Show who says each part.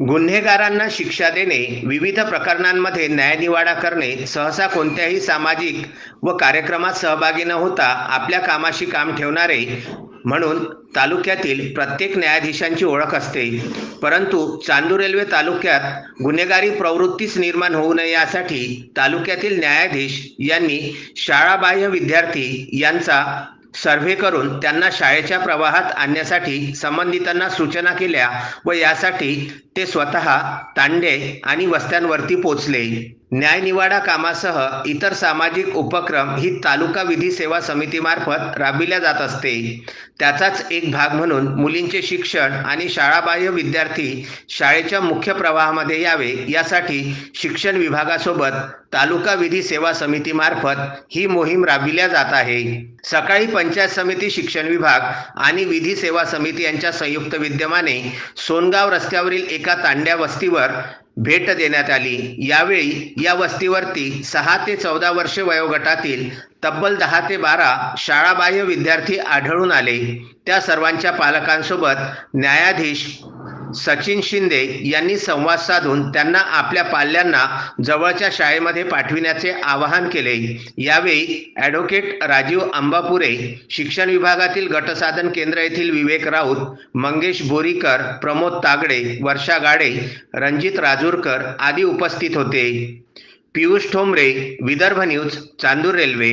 Speaker 1: गुन्हेगारांना शिक्षा देणे विविध प्रकरणांमध्ये न्यायनिवाडा करणे सहसा कोणत्याही सामाजिक व कार्यक्रमात सहभागी न होता आपल्या कामाशी काम ठेवणारे म्हणून तालुक्यातील प्रत्येक न्यायाधीशांची ओळख असते. परंतु चांदूर रेल्वे तालुक्यात गुन्हेगारी प्रवृत्तीच निर्माण होऊ नये यासाठी तालुक्यातील न्यायाधीश यांनी शाळाबाह्य विद्यार्थी यांचा सर्व्हे करून त्यांना शाळेच्या प्रवाहात आणण्यासाठी संबंधितांना सूचना केल्या व यासाठी ते स्वतः तांडे आणि वस्त्यांवरती पोचले. न्यायनिवाडा कामासह इतर सामाजिक उपक्रम ही तालुका विधी सेवा समितीमार्फत राबविल्या जात असते. त्याचाच एक भाग म्हणून मुलींचे शिक्षण आणि शाळाबाह्य विद्यार्थी शाळेच्या मुख्य प्रवाहामध्ये यावे यासाठी शिक्षण विभागासोबत तालुका विधी सेवा समितीमार्फत ही मोहीम राबविल्या जात आहे. सकाळी पंचायत समिती शिक्षण विभाग आणि विधी सेवा समिती यांच्या संयुक्त विद्यमाने सोनगाव रस्त्यावरील एक एका तांड्या वस्तीवर भेट देण्यात आली. यावेळी या वस्तीवरती सहा ते चौदा वर्षे वयोगटातील तब्बल दहा ते बारा शाळाबाह्य विद्यार्थी आढळून आले. त्या सर्वांच्या पालकांसोबत न्यायाधीश सचिन शिंदे यांनी संवाद साधून त्यांना आपल्या पाल्यांना जवळच्या शाळेमध्ये पाठविण्याचे आवाहन केले. यावेळी ॲडव्होकेट राजीव अंबापुरे शिक्षण विभागातील गटसाधन केंद्र येथील विवेक राऊत मंगेश बोरीकर प्रमोद तागडे वर्षा गाडे रणजित राजूरकर आदी उपस्थित होते. Piyush Thombare Vidarbha news Chandur railway.